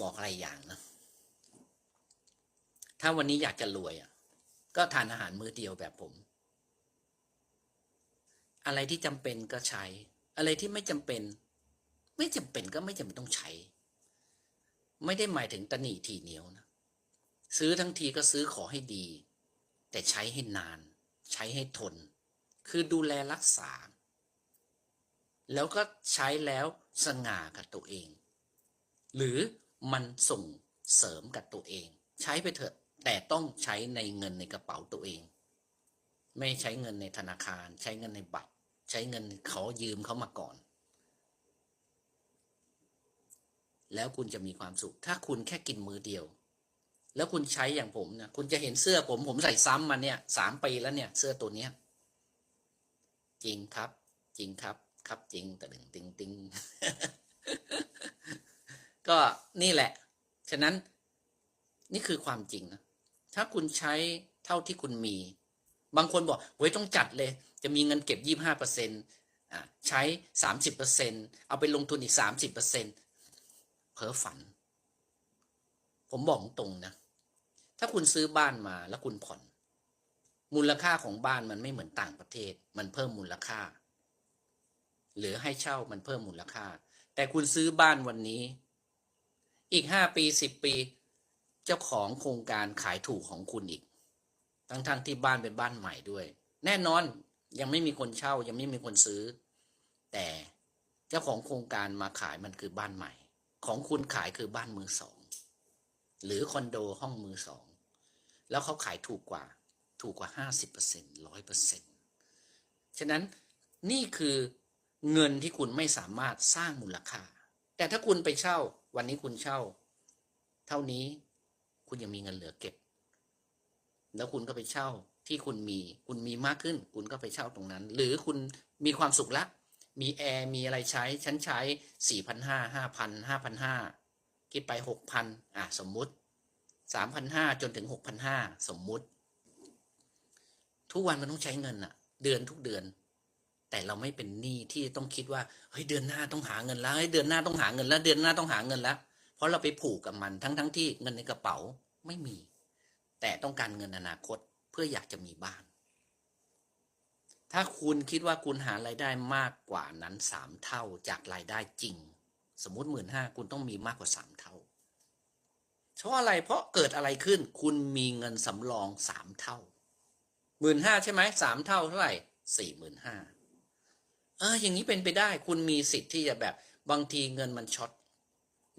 บอกอะไรอย่างนะ ถ้าวันนี้อยากจะรวยอะ ก็ทานอาหารมื้อเดียวแบบผม อะไรที่จำเป็นก็ใช้ อะไรที่ไม่จำเป็น ไม่จำเป็นก็ไม่จำเป็นต้องใช้ ไม่ได้หมายถึงตะหนีทีเหนียวนะ ซื้อทั้งทีก็ซื้อขอให้ดี แต่ใช้ให้นาน ใช้ให้ทน คือดูแลรักษา แล้วก็ใช้แล้วสง่ากับตัวเอง หรือ มันส่งเสริมกับตัวเอง ใช้ไปเถอะ แต่ต้องใช้ในเงินในกระเป๋าตัวเอง ไม่ใช้เงินในธนาคาร ใช้เงินในบัตร ใช้เงินเขายืมเขามาก่อน แล้วคุณจะมีความสุข ถ้าคุณแค่กินมือเดียว แล้วคุณใช้อย่างผมนะคุณจะเห็นเสื้อผมผมใส่ซ้ำมาเนี่ยสามปีแล้วเนี่ย เสื้อตัวเนี้ยจริงครับ จริงครับ ครับจริงแต่ดึงติงติง ก็นี่แหละ ฉะนั้นนี่คือความจริงนะ ถ้าคุณใช้เท่าที่คุณมี บางคนบอกเฮ้ยต้องจัดเลย จะมีเงินเก็บยี่ห้าเปอร์เซ็นต์ใช้สามสิบเปอร์เซ็นเอาไปลงทุนอีกสามสิบเปอร์เซ็นเพ้อฝัน ผมบอกตรงนะ ถ้าคุณซื้อบ้านมาแล้วคุณผ่อน มูลค่าของบ้านมันไม่เหมือนต่างประเทศ มันเพิ่มมูลค่า หรือให้เช่ามันเพิ่มมูลค่า แต่คุณซื้อบ้านวันนี้ อีกห้าปีสิบปี เจ้าของโครงการขายถูกของคุณอีก ทั้งๆทที่บ้านเป็นบ้านใหม่ด้วย แน่นอนยังไม่มีคนเช่ายังไม่มีคนซื้อ แต่เจ้าของโครงการมาขายมันคือบ้านใหม่ ของคุณขายคือบ้านมือสอง หรือคอนโดห้องมือสอง แล้วเขาขายถูกกว่า ถูกกว่าห้าสิบเปอร์เซ็นต์ร้อยเปอร์เซ็นต์ฉะนั้นนี่คือเงินที่คุณไม่สามารถสร้างมูลค่า แต่ถ้าคุณไปเช่า วันนี้คุณเช่า เท่านี้คุณยังมีเงินเหลือเก็บ แล้วคุณก็ไปเช่าที่คุณมี คุณมีมากขึ้น คุณก็ไปเช่าตรงนั้น หรือคุณมีความสุขละ มีแอร์ มีอะไรใช้ ฉันใช้สี่พันห้าห้าพันห้าพันห้าคิดไปหกพันอะสมมุติสามพันห้าจนถึงหกพันห้าสมมุติ ทุกวันมันต้องใช้เงินอะเดือนทุกเดือน แต่เราไม่เป็นหนี้ที่ต้องคิดว่าเฮ้ยเดือนหน้าต้องหาเงินแล้วเฮ้ยเดือนหน้าต้องหาเงินแล้วเดือนหน้าต้องหาเงินแล้ว เพราะเราไปผูกกับมันทั้งทั้งที่เงินในกระเป๋าไม่มี แต่ต้องการเงินอนาคตเพื่ออยากจะมีบ้าน ถ้าคุณคิดว่าคุณหารายได้มากกว่านั้นสามเท่าจากรายได้จริง สมมุติหมื่นห้าคุณต้องมีมากกว่าสามเท่าเพราะอะไรเพราะเกิดอะไรขึ้น คุณมีเงินสำรองสามเท่าหมื่นห้าใช่ไหมสามเท่าเท่าไหร่สี่หมื่นห้า เอออย่างนี้เป็นไปได้ คุณมีสิทธิ์ที่จะแบบบางทีเงินมันช็อต